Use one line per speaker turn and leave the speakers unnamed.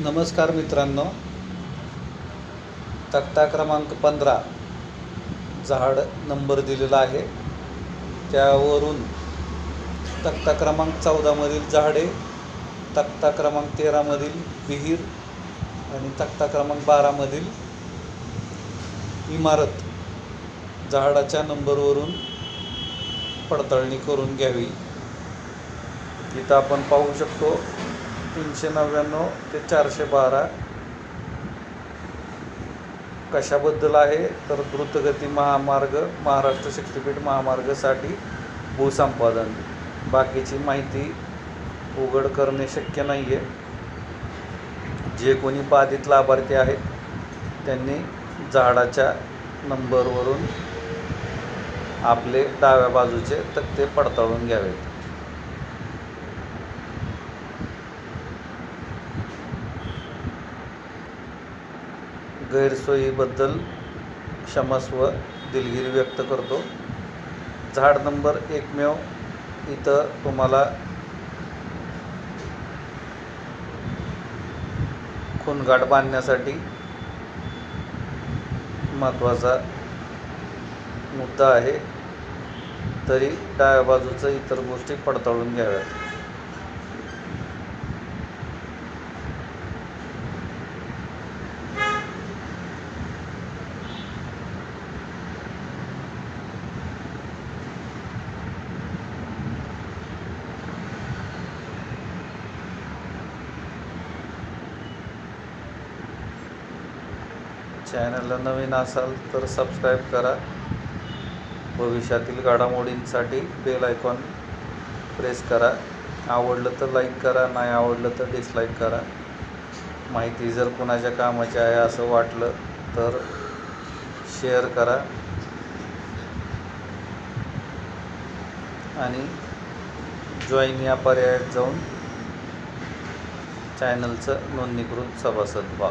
नमस्कार मित्रांनो. तक्ता क्रमांक पंधरा. झाड नंबर दिलेला आहे. त्यावरून तक्ता क्रमांक चौदामधील झाडे तक्ता क्रमांक तेरामधील विहीर आणि तक्ता क्रमांक बारामधील इमारत झाडाच्या नंबरवरून पडताळणी करून घ्यावी. इथं आपण पाहू शकतो तीनशे नव्याण्णव ते चारशे बारा. कशाबद्दल आहे? तर द्रुतगती महामार्ग महाराष्ट्र शक्तीपीठ महामार्गासाठी भूसंपादन. बाकीची माहिती उघड करणे शक्य नाही आहे जे कोणी बाधित लाभार्थी आहेत त्यांनी झाडाच्या नंबरवरून आपले डाव्या बाजूचे तक्ते पडताळून घ्यावेत. गैरसोयीबद्दल क्षमस्व दिलगिरी व्यक्त करतो. झाड नंबर एकमेव इथं तुम्हाला खुणगाठ बांधण्यासाठी महत्त्वाचा मुद्दा आहे. तरी डाव्या बाजूचं इतर गोष्टी पडताळून घ्याव्यात. चॅनलला नवीन असाल तर सबस्क्राईब करा. भविष्यातील घडामोडींसाठी बेल आयकॉन प्रेस करा. आवडलं तर लाईक करा नाही आवडलं तर डिसलाईक करा. माहिती जर कुणाच्या कामाची आहे असं वाटलं तर शेअर करा. आणि जॉईन या पर्यायात जाऊन चॅनलचं नोंदणीकृत सभासद व्हा.